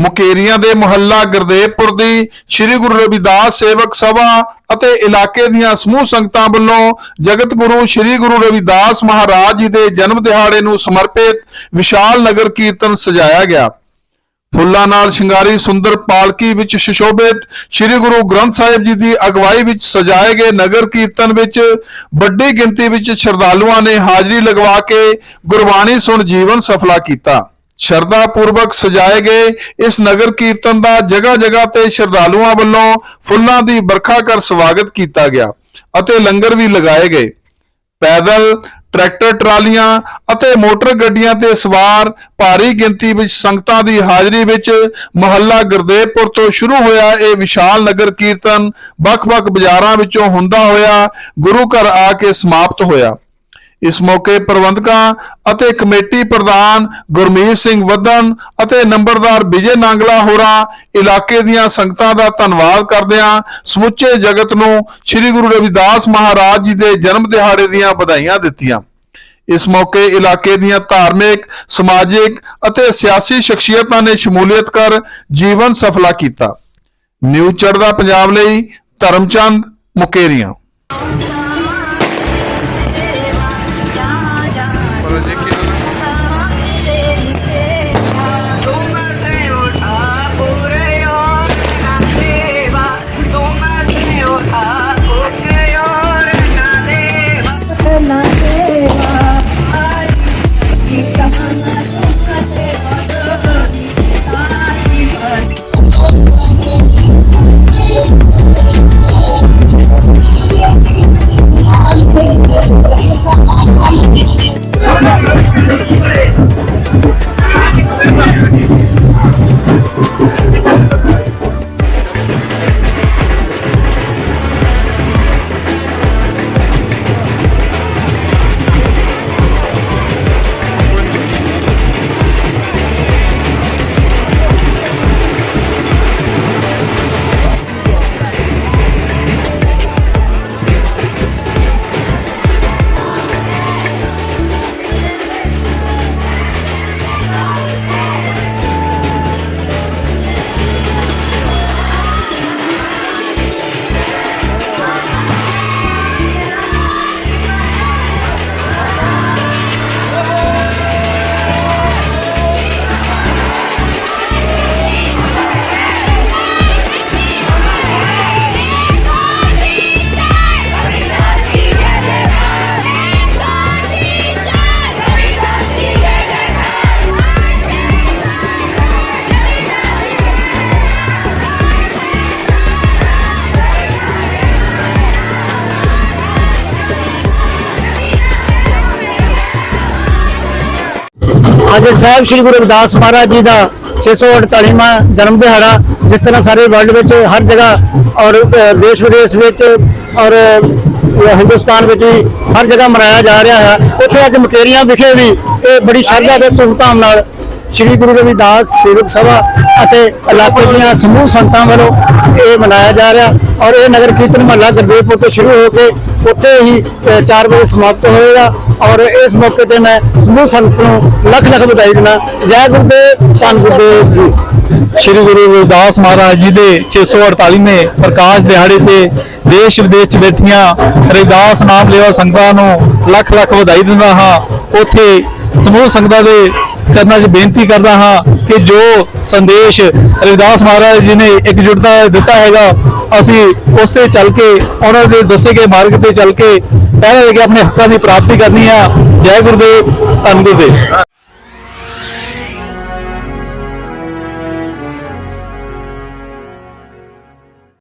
ਮੁਕੇਰੀਆਂ ਦੇ ਮੁਹੱਲਾ ਗੁਰਦੇਵਪੁਰ ਦੀ ਸ੍ਰੀ ਗੁਰੂ ਰਵਿਦਾਸ ਸੇਵਕ ਸਭਾ ਅਤੇ ਇਲਾਕੇ ਦੀਆਂ ਸਮੂਹ ਸੰਗਤਾਂ ਵੱਲੋਂ ਜਗਤ ਗੁਰੂ ਸ੍ਰੀ ਗੁਰੂ ਰਵਿਦਾਸ ਮਹਾਰਾਜ ਜੀ ਦੇ ਜਨਮ ਦਿਹਾੜੇ ਨੂੰ ਸਮਰਪਿਤ ਵਿਸ਼ਾਲ ਨਗਰ ਕੀਰਤਨ ਸਜਾਇਆ ਗਿਆ। ਫੁੱਲਾਂ ਨਾਲ ਸ਼ਿੰਗਾਰੀ ਸੁੰਦਰ ਪਾਲਕੀ ਵਿੱਚ ਸ਼ਿਸ਼ੋਭਿਤ ਸ੍ਰੀ ਗੁਰੂ ਗ੍ਰੰਥ ਸਾਹਿਬ ਜੀ ਦੀ ਅਗਵਾਈ ਵਿੱਚ ਸਜਾਏ ਗਏ ਨਗਰ ਕੀਰਤਨ ਵਿੱਚ ਵੱਡੀ ਗਿਣਤੀ ਵਿੱਚ ਸ਼ਰਧਾਲੂਆਂ ਨੇ ਹਾਜ਼ਰੀ ਲਗਵਾ ਕੇ ਗੁਰਬਾਣੀ ਸੁਣ ਜੀਵਨ ਸਫਲਾ ਕੀਤਾ। ਸ਼ਰਧਾ ਪੂਰਵਕ ਸਜਾਏ ਗਏ। ਇਸ ਨਗਰ ਕੀਰਤਨ ਦਾ ਜਗ੍ਹਾ ਜਗ੍ਹਾ ਤੇ ਸ਼ਰਧਾਲੂਆਂ ਵੱਲੋਂ ਫੁੱਲਾਂ ਦੀ ਬਰਖਾ ਕਰ ਸਵਾਗਤ ਕੀਤਾ ਗਿਆ ਅਤੇ ਲੰਗਰ ਵੀ ਲਗਾਏ ਗਏ। ਪੈਦਲ ਟਰੈਕਟਰ, ਟਰਾਲੀਆਂ ਅਤੇ ਮੋਟਰ ਗੱਡੀਆਂ ਤੇ ਸਵਾਰ ਭਾਰੀ ਗਿਣਤੀ ਵਿੱਚ ਸੰਗਤਾਂ ਦੀ ਹਾਜ਼ਰੀ ਵਿੱਚ ਮਹੱਲਾ ਗੁਰਦੇਵਪੁਰ ਤੋਂ ਸ਼ੁਰੂ ਹੋਇਆ ਇਹ ਵਿਸ਼ਾਲ ਨਗਰ ਕੀਰਤਨ। ਵੱਖ-ਵੱਖ ਬਾਜ਼ਾਰਾਂ ਵਿੱਚੋਂ ਹੁੰਦਾ ਹੋਇਆ ਗੁਰੂ ਘਰ ਆ ਕੇ ਸਮਾਪਤ ਹੋਇਆ। ਇਸ ਮੌਕੇ ਪ੍ਰਬੰਧਕਾਂ ਅਤੇ ਕਮੇਟੀ ਪ੍ਰਧਾਨ ਗੁਰਮੀਤ ਸਿੰਘ ਵਧਨ ਅਤੇ ਨੰਬਰਦਾਰ ਵਿਜੇ ਨਾਂਗਲਾ ਹੋਰਾਂ ਇਲਾਕੇ ਦੀਆਂ ਸੰਗਤਾਂ ਦਾ ਧੰਨਵਾਦ ਕਰਦਿਆਂ ਸਮੁੱਚੇ ਜਗਤ ਨੂੰ ਸ੍ਰੀ ਗੁਰੂ ਰਵਿਦਾਸ ਮਹਾਰਾਜ ਜੀ ਦੇ ਜਨਮ ਦਿਹਾੜੇ ਦੀਆਂ ਵਧਾਈਆਂ ਦਿੱਤੀਆਂ। ਇਸ ਮੌਕੇ ਇਲਾਕੇ ਦੀਆਂ ਧਾਰਮਿਕ, ਸਮਾਜਿਕ ਅਤੇ ਸਿਆਸੀ ਸ਼ਖਸੀਅਤਾਂ ਨੇ ਸ਼ਮੂਲੀਅਤ ਕਰ ਜੀਵਨ ਸਫਲਾ ਕੀਤਾ। ਨਿਊ ਚੜ੍ਹਦਾ ਪੰਜਾਬ ਲਈ ਧਰਮਚੰਦ ਮੁਕੇਰੀਆਂ। ਅੱਜ ਸਾਹਿਬ ਸ੍ਰੀ ਗੁਰੂ ਰਵਿਦਾਸ ਮਹਾਰਾਜ ਜੀ ਦਾ 648ਵਾਂ ਜਨਮ ਦਿਹਾੜਾ, ਜਿਸ ਤਰ੍ਹਾਂ ਸਾਰੇ ਵਰਲਡ ਵਿੱਚ ਹਰ ਜਗ੍ਹਾ ਔਰ ਦੇਸ਼ ਵਿਦੇਸ਼ ਵਿੱਚ ਔਰ ਹਿੰਦੁਸਤਾਨ ਵਿੱਚ ਵੀ ਹਰ ਜਗ੍ਹਾ ਮਨਾਇਆ ਜਾ ਰਿਹਾ ਹੈ। ਉੱਥੇ ਅੱਜ ਮਕੇਰੀਆਂ ਵਿਖੇ ਵੀ ਇਹ ਬੜੀ ਸ਼ਰਧਾ ਤੇ ਧੂਮਧਾਮ ਨਾਲ ਸ੍ਰੀ ਗੁਰੂ ਰਵਿਦਾਸ ਸੇਵਕ ਸਭਾ ਅਤੇ ਇਲਾਕੇ ਦੀਆਂ ਸਮੂਹ ਸੰਗਤਾਂ ਵੱਲੋਂ ਇਹ ਮਨਾਇਆ ਜਾ ਰਿਹਾ। ਔਰ ਇਹ ਨਗਰ ਕੀਰਤਨ ਮਹੱਲਾ ਗੁਰਦੇਵਪੁਰ ਤੋਂ ਸ਼ੁਰੂ ਹੋ ਕੇ ਉੱਥੇ ਹੀ 4 ਵਜੇ ਸਮਾਪਤ ਹੋਏਗਾ ਔਰ ਇਸ ਮੌਕੇ ਤੇ ਮੈਂ ਸਮੂਹ ਸੰਗਤ ਨੂੰ ਲੱਖ ਲੱਖ ਵਧਾਈ ਦਿੰਦਾ। ਜੈ ਗੁਰਦੇਵ, ਧੰਨ ਗੁਰਦੇਵ ਜੀ। ਸ਼੍ਰੀ ਗੁਰੂ ਰਵਿਦਾਸ ਮਹਾਰਾਜ ਜੀ ਦੇ 648ਵੇਂ ਪ੍ਰਕਾਸ਼ ਦਿਹਾੜੇ ਤੇ ਦੇਸ਼ ਵਿਦੇਸ਼ ਚ ਬੈਠੀਆਂ ਰਵਿਦਾਸ ਨਾਮ ਲੈਵਾ ਸੰਗਤਾਂ ਨੂੰ ਲੱਖ ਲੱਖ ਵਧਾਈ ਦਿੰਦਾ ਹਾਂ। ਉੱਥੇ ਸਮੂਹ ਸੰਗਤਾਂ ਦੇ ਚਰਨਾਂ 'ਚ ਬੇਨਤੀ ਕਰਦਾ ਹਾਂ ਕਿ ਜੋ ਸੰਦੇਸ਼ ਰਵਿਦਾਸ ਮਹਾਰਾਜ ਜੀ ਨੇ ਇਕਜੁੱਟਤਾ ਦਿੱਤਾ ਹੈਗਾ, ਅਸੀਂ ਉਸੇ ਚੱਲ ਕੇ, ਉਹਨਾਂ ਦੇ ਦੱਸੇ ਗਏ ਮਾਰਗ ਤੇ ਚੱਲ ਕੇ ਪਹਿਲਾਂ ਦੇ ਕੇ ਆਪਣੇ ਹੱਕਾਂ ਦੀ ਪ੍ਰਾਪਤੀ ਕਰਨੀ ਆ। ਜੈ ਗੁਰਦੇਵ, ਧੰਨ ਗੁਰਦੇਵ।